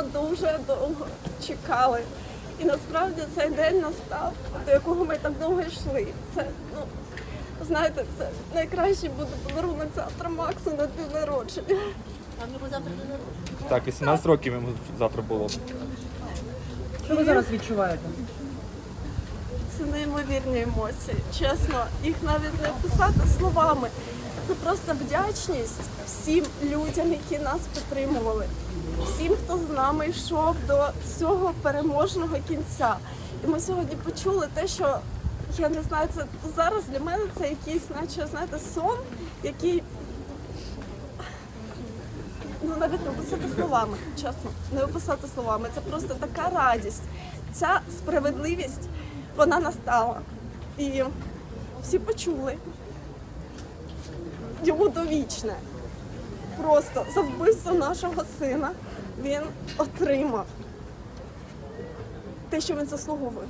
його дуже довго чекали. І насправді цей день настав, до якого ми так довго йшли. Це, ну, знаєте, це найкращий буде подарунок завтра Максу на день народження. Так, 18 років йому завтра було. Що ви зараз відчуваєте? Це неймовірні емоції. Чесно, їх навіть не описати словами. Це просто вдячність всім людям, які нас підтримували, всім, хто з нами йшов до цього переможного кінця. І ми сьогодні почули те, що я не знаю, це зараз для мене це якийсь, наче знаєте, сон, який ну навіть не описати словами, чесно, не описати словами. Це просто така радість. Ця справедливість вона настала. І всі почули. Йому довічне. Просто за вбивство нашого сина він отримав те, що він заслуговує.